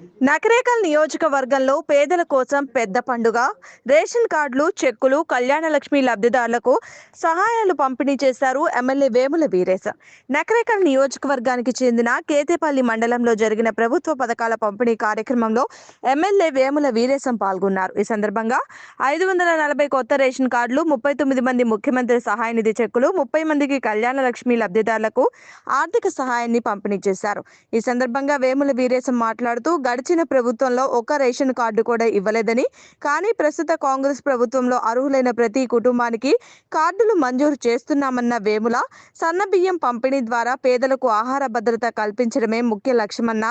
నకరేకల్ నియోజకవర్గంలో పేదల కోసం పెద్ద పండుగ రేషన్ కార్డులు చెక్కులు కళ్యాణ లక్ష్మి లబ్ధిదారులకు సహాయాలు పంపిణీ చేశారు ఎమ్మెల్యే వేముల వీరేశ. నకరేకల్ నియోజకవర్గానికి చెందిన కేతేపల్లి మండలంలో జరిగిన ప్రభుత్వ పథకాల పంపిణీ కార్యక్రమంలో ఎమ్మెల్యే వేముల వీరేశం పాల్గొన్నారు. ఈ సందర్భంగా ఐదు వందల నలభై కొత్త రేషన్ కార్డులు ముప్పై తొమ్మిది మంది ముఖ్యమంత్రి సహాయ నిధి చెక్కులు ముప్పై మందికి కళ్యాణ లక్ష్మి లబ్ధిదారులకు ఆర్థిక సహాయాన్ని పంపిణీ చేశారు. ఈ సందర్భంగా వేముల వీరేశం మాట్లాడుతూ గడిచిన ప్రభుత్వంలో ఒక్క రేషన్ కార్డు కూడా ఇవ్వలేదని కానీ ప్రస్తుత కాంగ్రెస్ ప్రభుత్వంలో అర్హులైన ప్రతి కుటుంబానికి కార్డులు మంజూరు చేస్తున్నామన్న వేముల సన్న బియ్యం పంపిణీ ద్వారా పేదలకు ఆహార భద్రత కల్పించడమే ముఖ్య లక్ష్యమన్న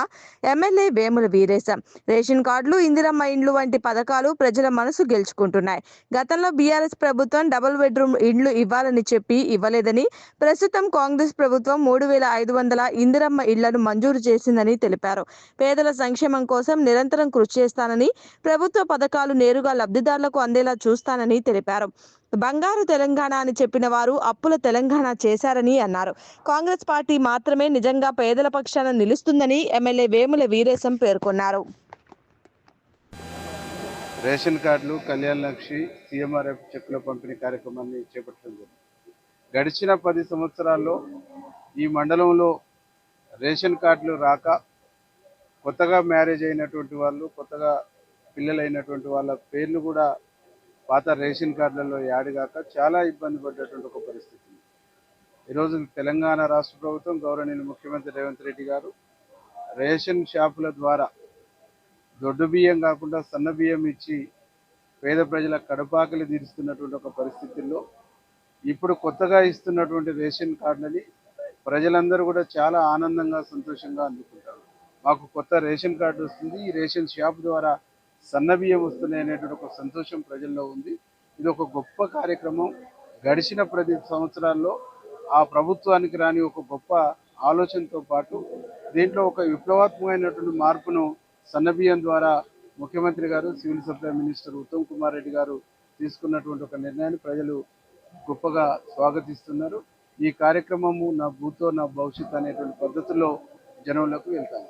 ఎమ్మెల్యే వేముల వీరేశం. రేషన్ కార్డులు ఇందిరమ్మ ఇండ్లు వంటి పథకాలు ప్రజల మనసు గెలుచుకుంటున్నాయి. గతంలో బీఆర్ఎస్ ప్రభుత్వం డబుల్ బెడ్రూమ్ ఇండ్లు ఇవ్వాలని చెప్పి ఇవ్వలేదని ప్రస్తుతం కాంగ్రెస్ ప్రభుత్వం మూడు వేల ఐదు వందల ఇందిరమ్మ ఇళ్ళను మంజూరు చేసిందని తెలిపారు. పేదల సంక్షేమ సంక్షేమం కోసం నిరంతరం కృషి చేస్తానని ప్రభుత్వ పథకాలు నేరుగా లబ్ధిదారులకు అందేలా చూస్తానని తెలిపారు. బంగారు తెలంగాణ అని చెప్పిన వారు అప్పుల తెలంగాణ చేశారని అన్నారు. కాంగ్రెస్ పార్టీ మాత్రమే నిజంగా పేదల పక్షాన నిలుస్తుందని ఎమ్మెల్యే వేముల వీరేశం పేర్కొన్నారు. రేషన్ కార్డులు కళ్యాణ లక్ష్మి సీఎంఆర్ఎఫ్ చెక్కుల పంపిణీ కార్యక్రమాన్ని చేపట్టడం జరిగింది. గడిచిన పది సంవత్సరాల్లో ఈ మండలంలో రేషన్ కార్డులు రాక కొత్తగా మ్యారేజ్ అయినటువంటి వాళ్ళు కొత్తగా పిల్లలైనటువంటి వాళ్ళ పేర్లు కూడా పాత రేషన్ కార్డులలో యాడ్ కాక చాలా ఇబ్బంది పడ్డటువంటి ఒక పరిస్థితి. ఈరోజు తెలంగాణ రాష్ట్ర ప్రభుత్వం గౌరవనీయులు ముఖ్యమంత్రి రేవంత్ రెడ్డి గారు రేషన్ షాపుల ద్వారా దొడ్డు బియ్యం కాకుండా సన్న బియ్యం ఇచ్చి పేద ప్రజల కడపాకలి తీరుస్తున్నటువంటి ఒక పరిస్థితుల్లో ఇప్పుడు కొత్తగా ఇస్తున్నటువంటి రేషన్ కార్డులని ప్రజలందరూ కూడా చాలా ఆనందంగా సంతోషంగా అందుకున్నారు మాకు కొత్త రేషన్ కార్డు వస్తుంది. ఈ రేషన్ షాప్ ద్వారా సన్నబియ్యం వస్తున్నాయి అనేటువంటి ఒక సంతోషం ప్రజల్లో ఉంది. ఇది ఒక గొప్ప కార్యక్రమం. గడిచిన ప్రతి సంవత్సరాల్లో ఆ ప్రభుత్వానికి రాని ఒక గొప్ప ఆలోచనతో పాటు దీంట్లో ఒక విప్లవాత్మకమైనటువంటి మార్పును సన్నబియ్యం ద్వారా ముఖ్యమంత్రి గారు civil supply minister Uttam Kumar Reddy గారు తీసుకున్నటువంటి ఒక నిర్ణయాన్ని ప్రజలు గొప్పగా స్వాగతిస్తున్నారు. ఈ కార్యక్రమము నా భూతో నా భవిష్యత్ అనేటువంటి పద్ధతిలో జనంలోకి వెళ్తాను.